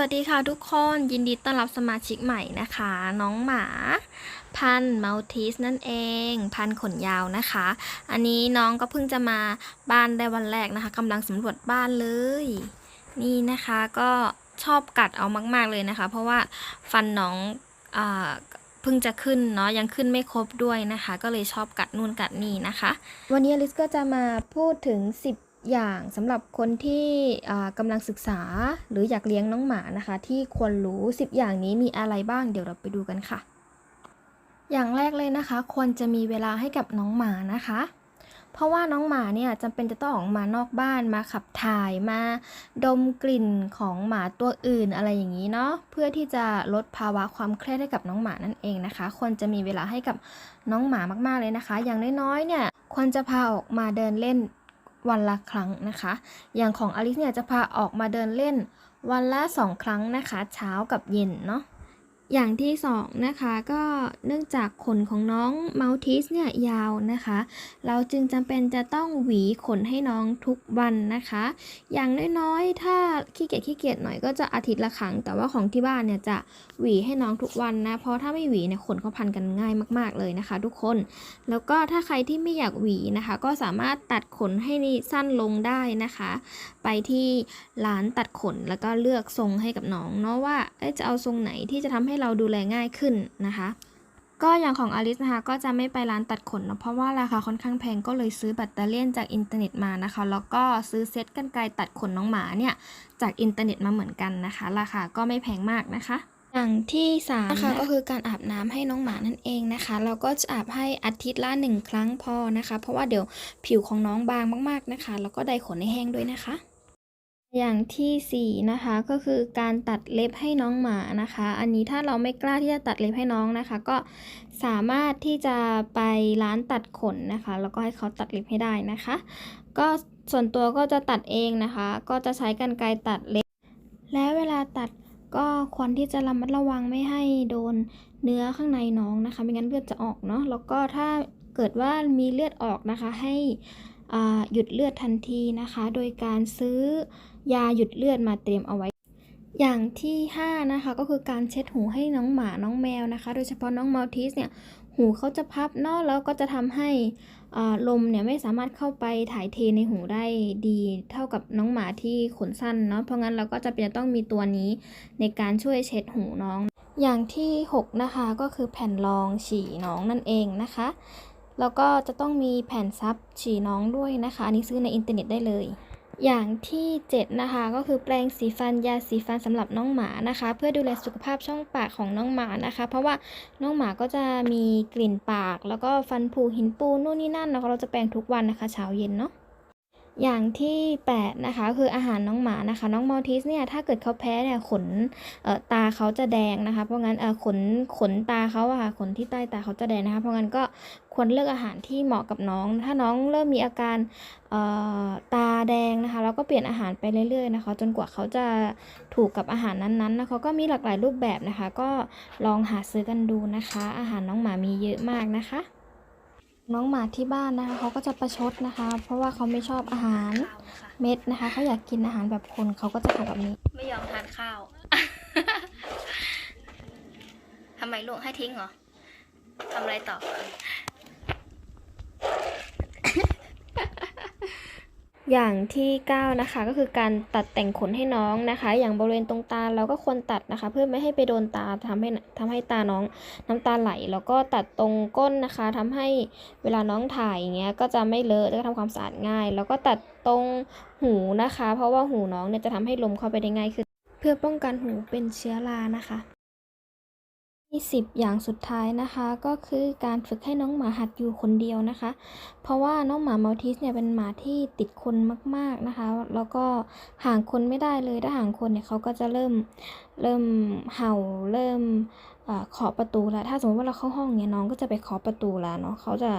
สวัสดีค่ะทุกคนยินดีต้อนรับสมาชิกใหม่นะคะ น้องหมา พันธุ์มัลติสนั่นเอง พันขนยาวนะคะ อันนี้น้องก็เพิ่งจะมาบ้านได้วันแรกนะคะกำลังสำรวจบ้านเลย นี่นะคะก็ชอบกัดเอามาก ๆเลยนะคะ เพราะว่าฟันน้องอ่าเพิ่งจะขึ้นเนาะยังขึ้นไม่ครบด้วยนะคะ ก็เลยชอบกัดนู่นกัดนี่นะคะ วันนี้ลิสก็จะมาพูดถึง 10 อย่างสำหรับคนที่กำลังศึกษาหรืออยากเลี้ยงน้องหมานะคะ ที่ควรรู้ 10 อย่างนี้มีอะไรบ้างเดี๋ยวเราไปดูกันค่ะ อย่างแรกเลยนะคะ ควรจะมีเวลาให้กับน้องหมานะคะ เพราะว่าน้องหมาเนี่ยจำเป็นจะต้องออกมานอกบ้านมาขับถ่ายมา ดมกลิ่นของหมาตัวอื่นอะไรอย่างนี้เนาะเพื่อที่จะลดภาวะความเครียดให้กับน้องหมานั่นเองนะคะ ควรจะมีเวลาให้กับน้องหมามากๆเลยนะคะ อย่างน้อยๆเนี่ยควรจะพาออกมาเดินเล่น วันละครั้งนะคะ อย่างของอลิสเนี่ยจะพาออกมาเดินเล่นวันละสองครั้งนะคะ เช้ากับเย็นเนาะ อย่างที่สองนะคะก็เนื่องจากขนของน้องเมาทิสเนี่ยยาวนะคะ เราจึงจำเป็นจะต้องหวีขนให้น้องทุกวันนะคะ อย่างน้อยๆ ถ้าขี้เกียจขี้เกียจหน่อยก็จะอาทิตย์ละครั้ง แต่ว่าของที่บ้านเนี่ยจะหวีให้น้องทุกวันนะ เพราะถ้าไม่หวีเนี่ยขนเขาพันกันง่ายมากๆเลยนะคะ ทุกคน แล้วก็ถ้าใครที่ไม่อยากหวีนะคะ ก็สามารถตัดขนให้นี่สั้นลงได้นะคะ ไปที่ร้านตัดขนแล้วก็เลือกทรงให้กับน้องเนาะว่าจะเอาทรงไหนที่จะทำให้เราดูแลง่ายขึ้นนะคะ ก็อย่างของอลิสนะคะก็จะไม่ไปร้านตัดขนเนอะเพราะว่าราคาค่อนข้างแพงก็เลยซื้อแบตเตอรี่ยนจากอินเทอร์เน็ตมานะคะ แล้วก็ซื้อเซ็ตกรรไกรตัดขนน้องหมาเนี่ยจากอินเทอร์เน็ตมาเหมือนกันนะคะ ราคาก็ไม่แพงมากนะคะอย่างที่สามนะคะก็คือการอาบน้ำให้น้องหมานั่นเองนะคะ เราก็จะอาบให้อาทิตย์ละหนึ่งครั้งพอนะคะ เพราะว่าเดี๋ยวผิวของน้องบางมากๆนะคะ แล้วก็ไดขนให้แห้งด้วยนะคะ อย่างที่สี่นะคะก็คือการตัดเล็บให้น้องหมานะคะ อันนี้ถ้าเราไม่กล้าที่จะตัดเล็บให้น้องนะคะ ก็สามารถที่จะไปร้านตัดขนนะคะ แล้วก็ให้เขาตัดเล็บให้ได้นะคะ ก็ส่วนตัวก็จะตัดเองนะคะ ก็จะใช้กรรไกรตัดเล็บ และเวลาตัดก็ควรที่จะระมัดระวังไม่ให้โดนเนื้อข้างในน้องนะคะ ไม่งั้นเลือดจะออกเนาะแล้วก็ถ้าเกิดว่ามีเลือดออกนะคะให้ หยุดเลือดทันทีนะคะ โดยการซื้อยาหยุดเลือดมาเตรียมเอาไว้ อย่างที่ 5 นะคะ ก็คือการเช็ดหูให้น้องหมาน้องแมวนะคะ โดยเฉพาะน้องมัลติสเนี่ยหูเขาจะพับเนาะแล้วก็จะทำให้อ่าลมเนี่ยไม่สามารถเข้าไปถ่ายเทในหูได้ดีเท่ากับน้องหมาที่ขนสั้นเนาะเพราะงั้นเราก็จะเป็นต้องมีตัวนี้ในการช่วยเช็ดหูน้อง อย่างที่ 6 นะคะก็คือแผ่นรองฉี่น้องนั่นเองนะคะ แล้วก็จะต้องมีแผ่นซับฉี่น้องด้วยนะคะ อันนี้ซื้อในอินเทอร์เน็ตได้เลย อย่างที่ 7 นะคะ ก็คือแปรงสีฟันยาสีฟันสำหรับน้องหมานะคะ เพื่อดูแลสุขภาพช่องปากของน้องหมานะคะ เพราะว่าน้องหมาก็จะมีกลิ่นปาก แล้วก็ฟันผุหินปูนนู่นนี่นั่นนะคะเราจะแปรงทุกวันนะคะเช้าเย็นเนาะ อย่างที่ 8 นะคะ คืออาหารน้องหมานะคะ น้องมัลติสเนี่ยถ้าเกิดเขาแพ้เนี่ยขนเอ่อตาเขาจะแดงนะคะ เพราะงั้นเออขนขนตาเขาอะค่ะขนที่ใต้ตาเขาจะแดงนะคะ เพราะงั้นก็ควรเลือกอาหารที่เหมาะกับน้อง ถ้าน้องเริ่มมีอาการเอ่อตาแดงนะคะแล้วก็เปลี่ยนอาหารไปเรื่อยๆนะคะ จนกว่าเขาจะถูกกับอาหารนั้นๆนะคะก็มีหลากหลายรูปแบบนะคะ ก็ลองหาซื้อกันดูนะคะ อาหารน้องหมามีเยอะมากนะคะ น้องหมาที่บ้านนะคะเขาก็จะประชดนะคะ เพราะว่าเขาไม่ชอบอาหารเม็ดนะคะเขาอยากกินอาหารแบบคนเขาก็จะทำแบบนี้ ไม่ยอมทานข้าว ทำไมลูกให้ทิ้งเหรอ ทำอะไรต่อ อย่างที่9นะคะก็คือการตัดแต่งขนให้น้องนะคะ อย่างบริเวณตรงตาเราก็ควรตัดนะคะ เพื่อไม่ให้ไปโดนตาทำให้ทำให้ตาน้องน้ำตาไหล แล้วก็ตัดตรงก้นนะคะทำให้เวลาน้องถ่ายอย่างเงี้ยก็จะไม่เลอะแล้วก็ทำความสะอาดง่าย แล้วก็ตัดตรงหูนะคะ เพราะว่าหูน้องเนี่ยจะทำให้ลมเข้าไปได้ง่ายขึ้นเพื่อป้องกันหูเป็นเชื้อรานะคะ ที่สิบอย่างสุดท้ายนะคะก็คือการฝึกให้น้องหมาหัดอยู่คนเดียวนะคะ เพราะว่าน้องหมามัลติสเนี่ยเป็นหมาที่ติดคนมากๆนะคะ แล้วก็ห่างคนไม่ได้เลยถ้าห่างคนเนี่ยเขาก็จะเริ่มเริ่มเห่าเริ่มเออเคาะประตูแล้วถ้าสมมติว่าเราเข้าห้องเนี่ยน้องก็จะไปเคาะประตูแล้วเนาะเขาจะ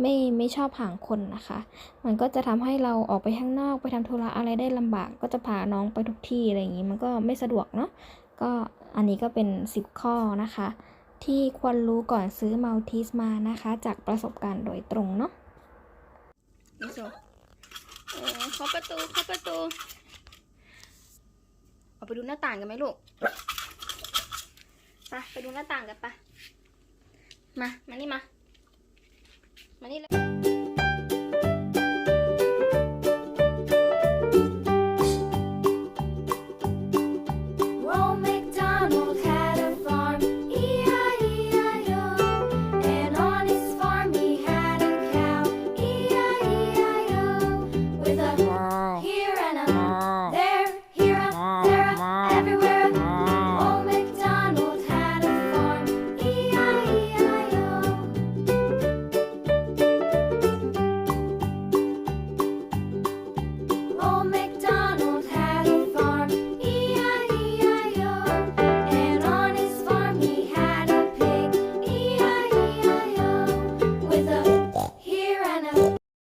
ไม่ไม่ชอบห่างคนนะคะ มันก็จะทำให้เราออกไปข้างนอกไปทำธุระอะไรได้ลำบาก ก็จะพาน้องไปทุกที่อะไรอย่างนี้มันก็ไม่สะดวกเนาะ ก็อันนี้ก็เป็น 10 ข้อนะคะ ที่ควรรู้ก่อนซื้อมัลติสมานะคะ จากประสบการณ์โดยตรงเนาะนี่โซโอ้เคาะประตูเคาะประตูโอออกไปดูหน้าต่างกันไหมลูกไปไปดูหน้าต่างกันปะมา มานี่มา มานี่เลย